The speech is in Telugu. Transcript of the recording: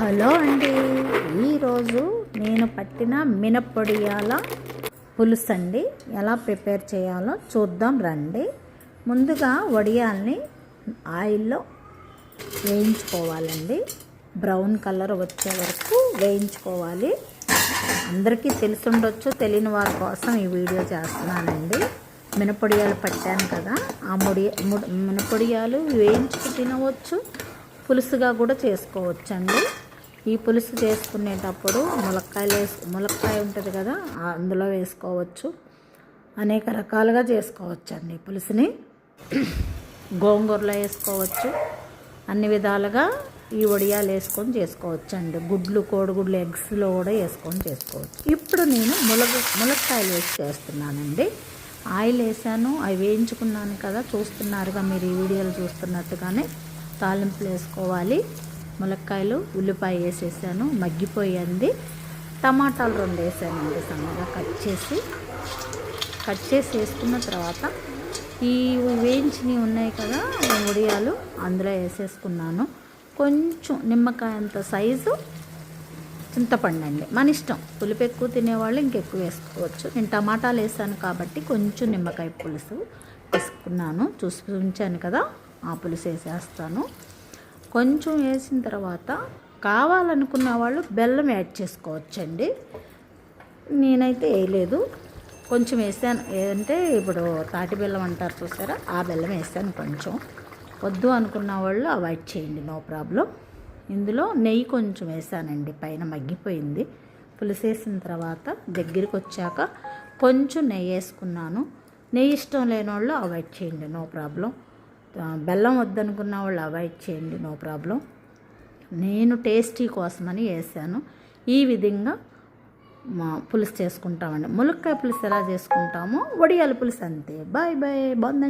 హలో అండి. ఈరోజు నేను పట్టిన మినప్పొడియాల పులుసు అండి ఎలా ప్రిపేర్ చేయాలో చూద్దాం రండి. ముందుగా వడియాల్ని ఆయిల్లో వేయించుకోవాలండి. బ్రౌన్ కలర్ వచ్చే వరకు వేయించుకోవాలి. అందరికీ తెలుసుండొచ్చు తెలియని వారి కోసం ఈ వీడియో చేస్తున్నానండి. మినపొడియాలు పట్టాను కదా ఆ ముడి ముడి మినపొడియాలు వేయించుకు తినవచ్చు పులుసుగా కూడా చేసుకోవచ్చండి. ఈ పులుసు చేసుకునేటప్పుడు ములక్కాయలు వేసు ములక్కాయ ఉంటుంది కదా అందులో వేసుకోవచ్చు. అనేక రకాలుగా చేసుకోవచ్చండి పులుసుని. గోంగూరలో వేసుకోవచ్చు. అన్ని విధాలుగా ఈ వడియాలు వేసుకొని చేసుకోవచ్చు అండి గుడ్లు కోడిగుడ్లు ఎగ్స్లో కూడా వేసుకొని చేసుకోవచ్చు. ఇప్పుడు నేను ములగ ములక్కాయలు వేసి చేస్తున్నానండి. ఆయిల్ వేసాను అవి వేయించుకున్నాను కదా చూస్తున్నారుగా మీరు ఈ వీడియోలు చూస్తున్నట్టుగానే. తాలింపులు వేసుకోవాలి. ములక్కాయలు ఉల్లిపాయ వేసేసాను మగ్గిపోయింది. టమాటాలు రెండు వేసానండి సన్నగా కట్ చేసి. కట్ చేసి వేసుకున్న తర్వాత ఈ వేయించినవి ఉన్నాయి కదా ఉడియాలు అందులో వేసేసుకున్నాను. కొంచెం నిమ్మకాయ అంత సైజు చింతపండు అండి. మన ఇష్టం. పులుపు ఎక్కువ తినేవాళ్ళు ఇంకెక్కువ వేసుకోవచ్చు. నేను టమాటాలు వేసాను కాబట్టి కొంచెం నిమ్మకాయ పులుసు వేసుకున్నాను. చూసి ఉంచాను కదా ఆ పులుసు వేసేస్తాను. కొంచెం వేసిన తర్వాత కావాలనుకున్న వాళ్ళు బెల్లం యాడ్ చేసుకోవచ్చండి. నేనైతే వేయలేదు. కొంచెం వేసాను. అంటే ఇప్పుడు తాటి బెల్లం అంటారు చూసారా? ఆ బెల్లం వేసాను కొంచెం. వద్దు అనుకున్న వాళ్ళు అవాయిడ్ చేయండి నో ప్రాబ్లం. ఇందులో నెయ్యి కొంచెం వేసానండి పైన మగ్గిపోయింది. పులుసు వేసిన తర్వాత దగ్గరికి వచ్చాక కొంచెం నెయ్యి వేసుకున్నాను. నెయ్యి ఇష్టం లేని వాళ్ళు అవాయిడ్ చేయండి నో ప్రాబ్లం. బెల్లం వద్దనుకున్న వాళ్ళు అవాయిడ్ చేయండి నో ప్రాబ్లం. నేను టేస్టీ కోసమని వేసాను ఈ విధంగా మా పులుసు చేసుకుంటామండి. ములక్కాయ పులుసు ఎలా చేసుకుంటామో వడియాల పులుసు అంతే. బాయ్ బాయ్ బాగుందండి.